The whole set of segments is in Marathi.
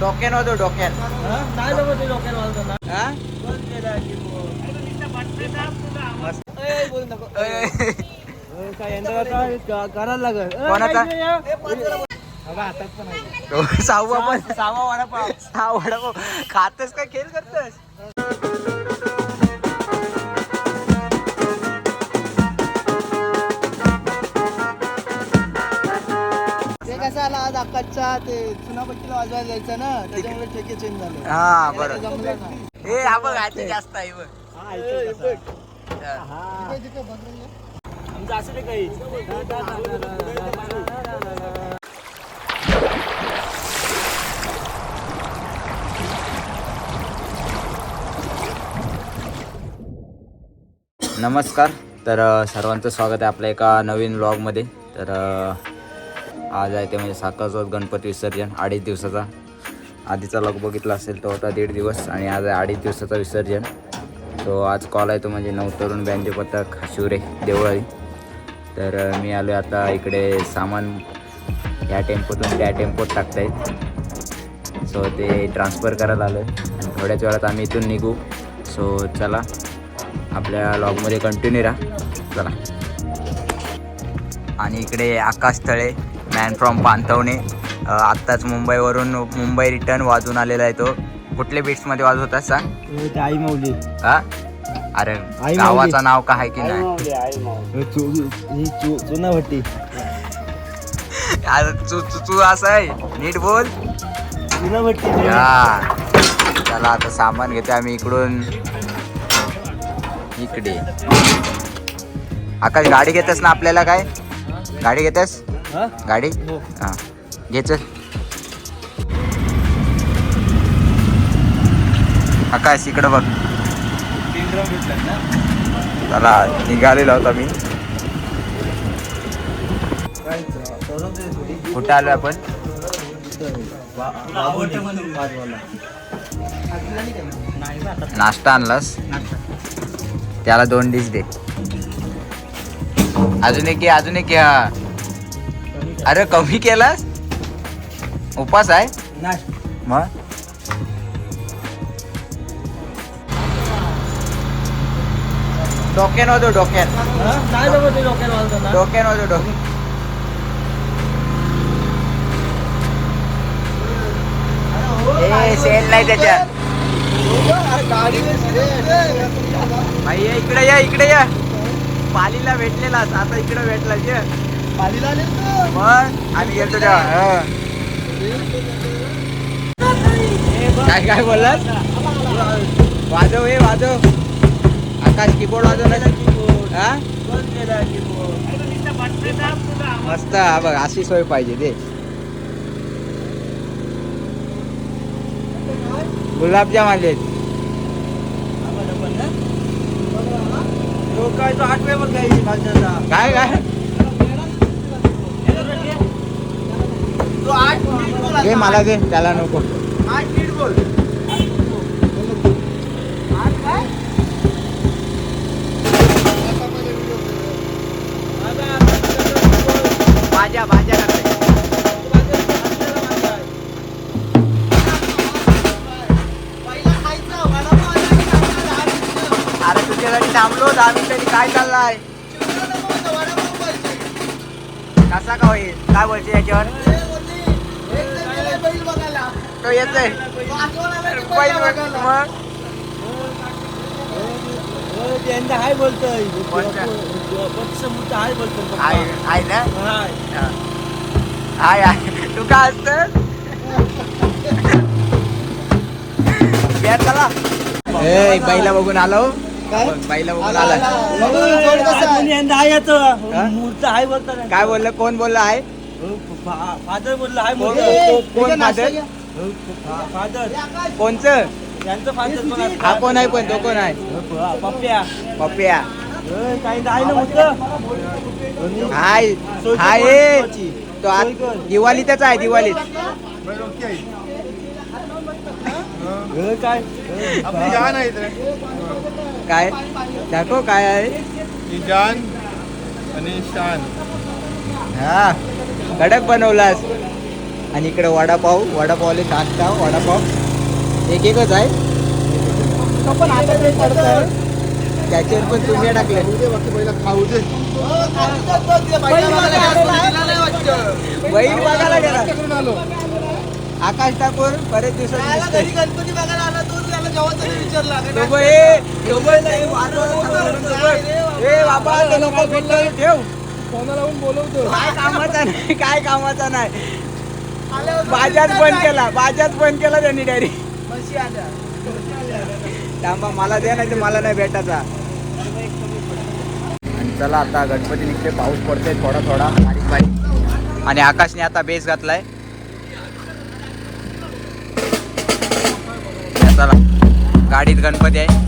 डोक्यान वाजव डोक्यान नाही जमत डोक्यात ना हा? बोलू. नको. अय. काय यंदा आता करायला लागल? कोणाचा? हातात पण आहे. तो सहावा पण सहावा वडापाव. सहा वडापाव. खातस काय खेळ करतस? आज आकाशचा ते चुनापट्टीला वाजवायला जायचं ना त्याच्यामुळे ठेके चेंज झाले. हा बरं. जमलं ना हे हा बघ आधी जास्त आहे बघ. हा. आमचं असं काही. नमस्कार. तर अ, सर्वांचं स्वागत आहे आपल्या एका नवीन व्लॉगमध्ये तर अ, आज आहे ते म्हणजे साखरचौथ गणपती विसर्जन अडीच दिवसाचा. आधीचा लॉग बघितला असेल तो होता दीड दिवस आणि आज आहे अडीच दिवसाचा विसर्जन. तो आज कॉल आहे तो म्हणजे नऊ तरुण ब्यांचे पथक शिवरे देवळाई तर मी आलो आता इकडे सामान या टेम्पोतून त्या टेम्पोत टाकतायत. सो ते ट्रान्सफर करायला आलो आणि थोड्याच वेळात आम्ही इथून निघू. सो चला. आपल्या लॉगमध्ये कंटिन्यू राहा. चला. आणि इकडे आकाश तळे मॅन फ्रॉम पांथवणे आत्ताच मुंबईवरून मुंबई रिटर्न वाजून आलेला आहे तो. कुठले बीट्समध्ये वाजवतात सांग? आई माऊली. हा? अरे गावाचं. नाव काय आहे की नाही? तू असं आहे? नीट बोल. या. चला आता सामान घेतो आम्ही इकडून. इकडे. आकाश गाडी घेतेस ना आपल्याला काय? गाडी घेतेस? हा गाडी? हो. हा. घे चल. आकाश इकडं बघ. चला निघालेलो होता मी. कुठं आलो आपण? नाश्ता आणलास? त्याला दोन डिश दे. अजून एक अजून एक. अरे कमी केलास? उपास आहे. मग? डोक्यान वाजव डोक्यान. डोक्यान वाजव डोक्यान. ए सेल नाही त्याच्यात भाई ये इकडे या इकडे या. पालीला भेटलेला आता इकडे भेटला मग? आम्ही गेलतो तेव्हा. काय काय बोललास? वाजव हे वाजव. आकाश कीबोर्ड वाजव ना मस्त हा बघ अशी सोय पाहिजे दे. गुलाबजाम आलेत. काय तो काय? दे मला दे त्याला नको. भाज्या भाज्या. अरे तुझ्यासाठी थांबलो दहा मिनिटांनी काय चाललाय? कसा का होईल? काय बोलते याच्यावर? तो बघ- मग? त्यांचा हाय बोलतोय कोणता? पक्ष मोठा हाय बोलतोय आहे आहे ना? हाय हाय. आहे तू काय असत या चला. ए बाईला बघून आलो. काय? बाईला बघून आला येतो? मूर्त काय बोललं? कोण बोललं आहे? फादर बोलला बोलतो कोण? फादर? फादर कोणचं? त्यांचं फादर. हा कोण आहे पण तो कोण आहे? पप्प्या. पप्प्या. होय, काही आहे ना होतं हाय हाय. तो आज. दिवाळीतच आहे दिवाळीत. काय? आपली जान आहे इथे. काय? दाखव काय आहे? ही जान आणि शान. हा. कडक बनवलास. आणि इकडे वडापाव वडापावले नाश्ता वडापाव. एक एकच आहे त्याच्यावर पण तुम्ही टाकले खाऊ दे बैल बघायला गेला. आकाश ठाकूर बरेच दिवसात. गणपती बघायला आला तो? त्याला तरी विचारला बाबा, ठेव. फोन लावून बोलवतो काय कामाचा नाही काय कामाचा नाही. बाजाच बंद केला बाजाच बंद केला त्यांनी डायरेक्ट आल्या. थांबा मला द्या नाही तर मला नाही भेटायचा. आणि चला आता गणपती निघते पाऊस पडतोय थोडा थोडा बारीक बारीक. आणि आकाशने आता बेस घातलाय. चला गाडीत गणपती आहे.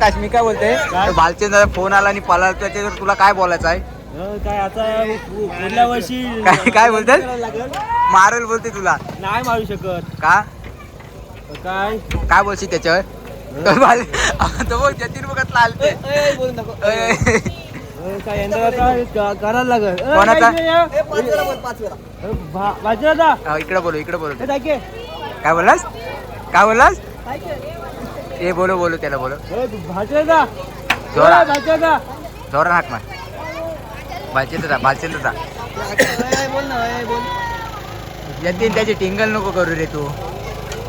आकाश मी काय बोलते? भालचंद्र फोन आला आणि पळाला त्याच्यावर तुला काय बोलायचं आहे? काय आता पुढल्या वर्षी काय काय बोलतात मारेल बोलते तुला. नाही मारू शकत. का? काय? काय बोलशील त्याच्यावर? तो भाल- तो बघ जतीन बघत लालते बोलू नको. अय, काय यंदा काय करायला लागल? कोणाचा? बाजूला जा हा, इकडे बोलू इकडे बोलू. हे काय बोललास? काय बोललास? ए बोलो बोलो त्याला बोलो. जा. जोरा. जा. जोरा हाक मार. भालचंद्र भालचंद्र बोल ना ए, बोल जतीन त्याची टिंगल नको करू रे तू.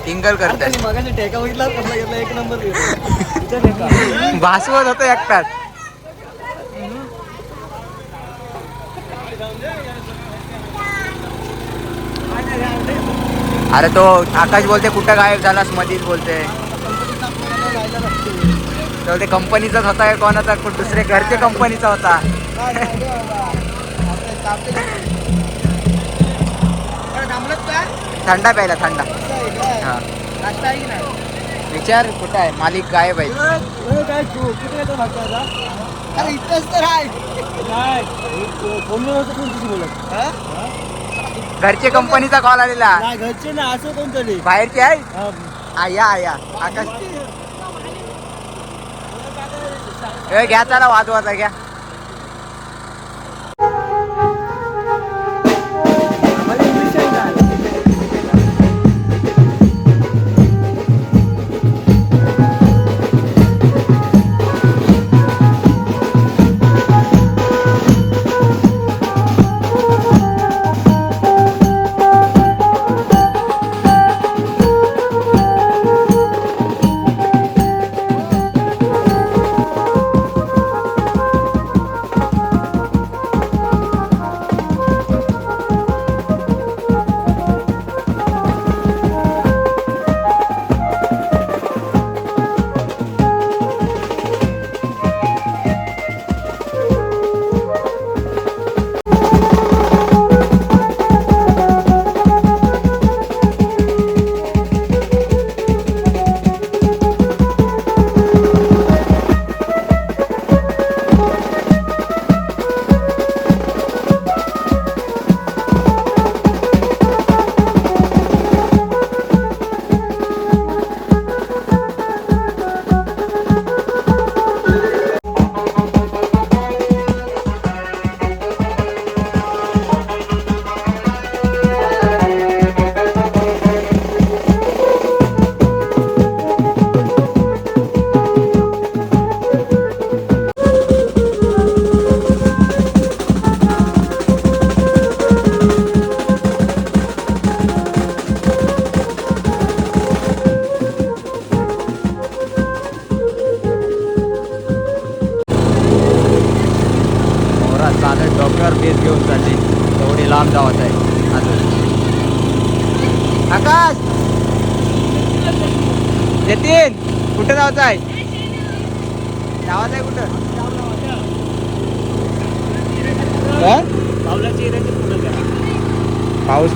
टिंगल नंबर भासवत होतो एकटाच अरे तो आकाश बोलते कुठं गायब झालास मधीच बोलते. तो ते कंपनीचाच होता का कोणाचा? दुसऱ्या घरच्या कंपनीचा होता? थंडा प्यायला थंडा. हा. विचार कुठं आहे? मालिक गायब आहे. काय तर आहे घरच्या कंपनीचा कॉल आलेला घरचे ना असं कोणतरी. बाहेरची आहे. आया आया आकाश घ्या त्याला वाजवाचा घ्या.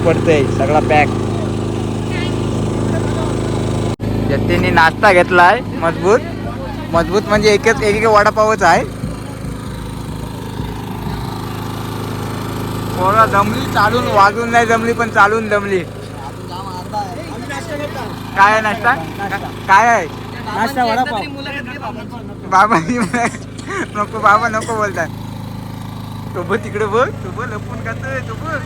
पडतोय सगळा पॅक जतीने नाश्ता घेतलाय मजबूत. मजबूत म्हणजे एकच एक एक वडापावच आहे. पोरं जमली चालून वाजून नाही जमली पण चालून जमली काय आहे नाश्ता? काय आहे? नाश्ता वडापाव. बाबा नको बाबा नको बोलतात. तो बघ तिकडे बघ तो बघ लपून खातोय तो बघ.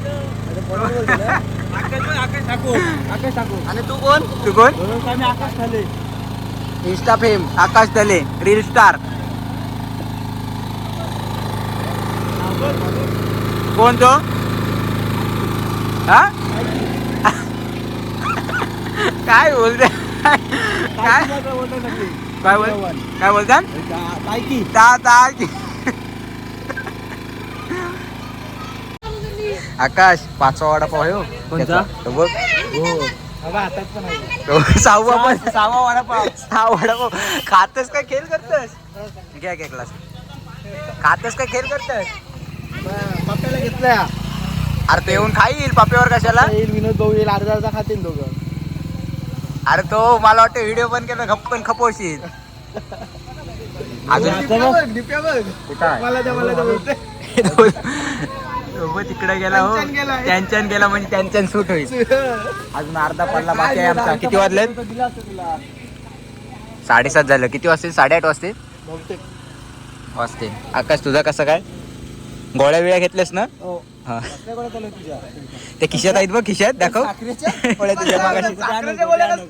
आणि तू कोण? तू कोण? आम्ही आकाश खाले इंस्टा फेम आकाश तले रील स्टार कोण तो? हा? काय बोलते काय? काय बोल काय बोलतात काय की ता ता आकाश पाचवा वडापाव आहे हो. कोणता? त्याचा. तो बघ. हो. पण तो सहावा पण. सहावा वडापाव. सहा वडापाव. खातस का खेळ करतस? घ्या घ्या क्लास खातस का खेळ करतस? पप्प्याला घेतलाय अरे तो येऊन खाईल पाप्यावर कशाला? येईल विनोद भाऊ येईल अर्धा अर्धा खातील दोघं. अरे तो मला वाटतं व्हिडिओ पण केला गप्पन खपवशील. अजून कुठं आहे? मला द्या मला द्या बोलते तो बघ तिकडे गेला हो. त्यांच्यान गेला म्हणजे त्यांच्यान सूट होईल. अजून अर्धा पडला बाकी आहे आमचा. किती वाजले साडेसात झालं. किती वाजतील? साडेआठ वाजतील? बहुतेक. वाजतील. आकाश तुझा कसं काय? गोळ्या बिळ्या घेतल्यास ना? हो. हा. ते खिशात आहेत बघ खिशात. दाखव? गोळ्या तुझ्या मागाशी.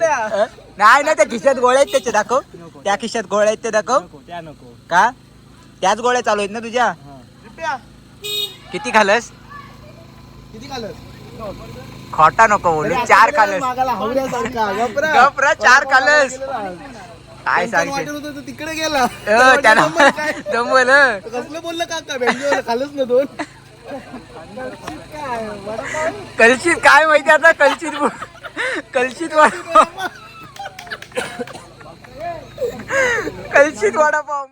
अ? नाही ना त्या खिशात गोळ्या आहेत त्याचे दाखव. त्या खिशात गोळ्या आहेत ते दाखव. नको त्या नको. का? त्याच गोळ्या चालू आहेत ना तुझ्या? किती खालस? किती खाल्लं खोटा नको बोलू चार खालस. गपरा चार खाल्लंस. काय सांगशील? तिकडे गेला. काय? जमवल कसलं बोललं काका खालच ना दोन? कलशीत काय माहिती आता? कलशीत बो- कलशीत वडापाव. कलशीत वडापाव.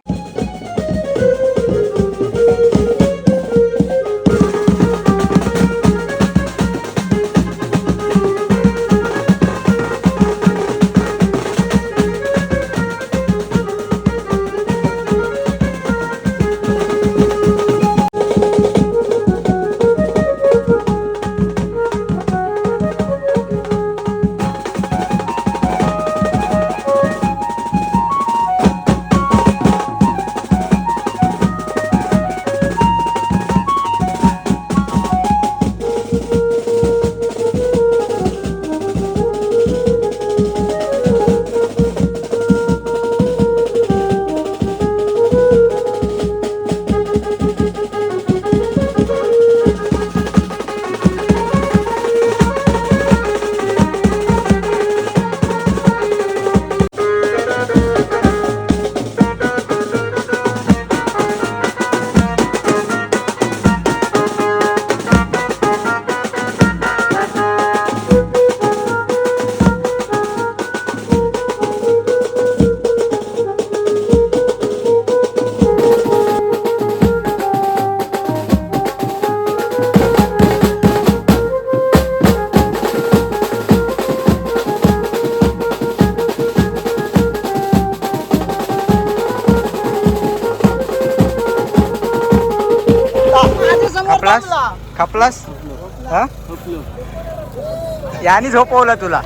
याने झोपवलं तुला.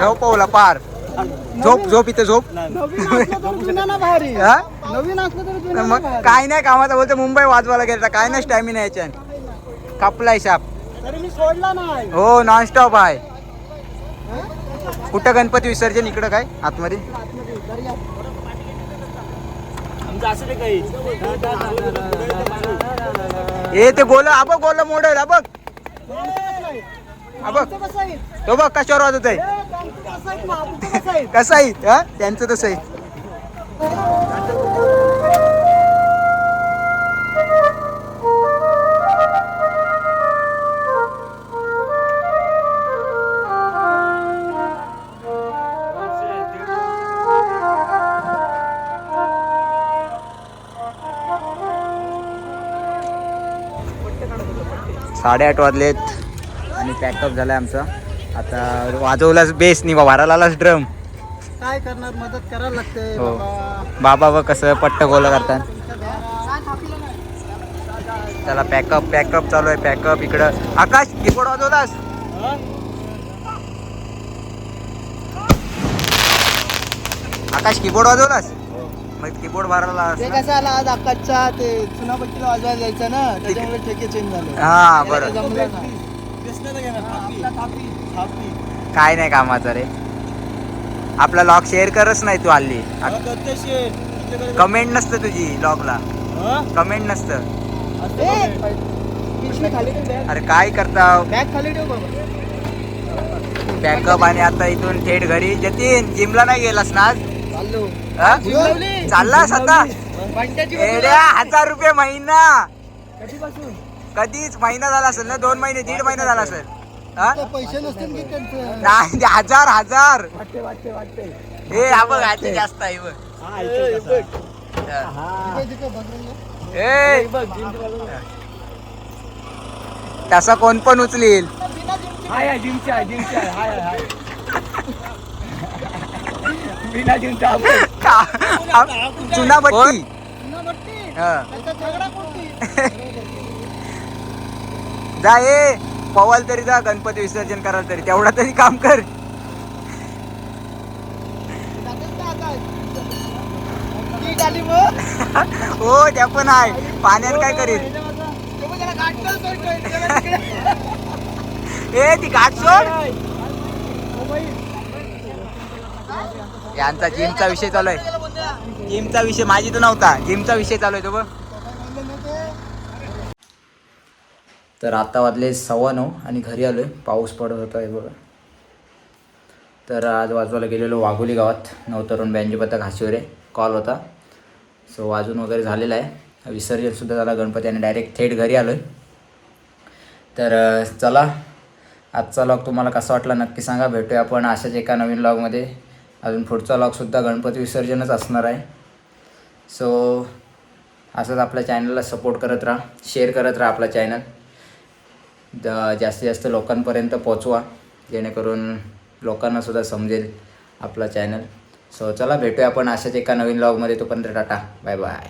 झोपवलं पार. झोप झोप इथे झोप. हा? मग. काय नाही कामाचा बोलतो मुंबई वाजवायला गेला काय नाही स्टॅमिना याच्या खपलाय शाप. हो नॉनस्टॉप आहे. कुठं गणपती विसर्जन इकडं काय? आतमध्ये? ए ते गोल हा बघ गोल मोडल हा बघ तो बघ कशावर वाजत आहे. कसं आहे? हा त्यांचं तसं आहे. साडेआठ वाजलेत. आणि पॅकअप झालं आहे आमचं. आता वाजवलाच बेस नाही भरायला आलाच ड्रम काय करणार? मदत करायला लागते. हो. बाबा. बाबा व कसं पट्ट गोलं करतात. त्याला पॅकअप पॅकअप चालू आहे. पॅकअप इकडं. आकाश कीबोर्ड वाजवलास? आकाश कीबोर्ड वाजवलास? मग कीबोर्ड भरायला ते कसं आला आज आकाशचा? ते चुनापट्टीला वाजवायला जायचं ना? त्याच्यामुळे ठेके चेंज झाले. हा बरं. काय नाही कामाचं रे. आपला लॉग शेअर करच नाही तू हल्ली. कमेंट नसतं तुझी लॉगला कमेंट नसतं. अरे काय करता बॅग खाली ठेव बाबा. पॅकअप आणि आता इथून थेट घरी. जतीन जिमला नाही गेलास ना आज? चाललो. एड्या हजार रुपये महिना. कधीपासून? कधीच महिना झाला असेल ना? दोन महिने दीड महिना झाला असेल. हा? पैसे नसतील की त्यांचं? नाही हजार हजार. वाटते वाटते वाटते. हे हा बघ ह्याचे जास्त आहे बघ. हा, इथे. हा. हा. ए. तसा कोण पण उचलील. हाय हाय जिमची आहे जिमची आहे हाय हाय हाय. बिना जिमचा का- चुना बट्टी. हा. जा ए पवाल तरी जा गणपती विसर्जन कराल तरी तेवढा तरी काम कर. हो त्या पण आहे. पाण्यात काय करील? ए ती गाठ सोड. यांचा जिमचा विषय चालू आहे. जिमचा विषय माझी तर नव्हता. जिमचा विषय चालू आहे तो बघ. तर आता वाजले सव्वा नऊ आणि घरी आलो आहे पाऊस पडत होता हे बघा. तर आज वाजवायला गेलेलो वाघोली गावात. नवतरुण बँजोपत्ता घासीवरे कॉल होता. सो वाजून वगैरे झालेला आहे. विसर्जनसुद्धा झाला. गणपती आणि डायरेक्ट थेट घरी आलो आहे तर चला. आजचा लॉग तुम्हाला कसा वाटला नक्की सांगा. भेटूया आपण अशाच एका नवीन लॉगमध्ये अजून पुढचा लॉगसुद्धा गणपती विसर्जनच असणार आहे. सो असंच आपल्या चॅनलला सपोर्ट करत राहा. शेअर करत राहा आपला चॅनल जास्तीत जास्त लोकांपर्यंत पोचवा जेणेकरून लोकांनासुद्धा समजेल आपला चॅनल सो चला भेटूया आपण अशाच एका नवीन लॉगमध्ये तोपर्यंत टाटा. Bye bye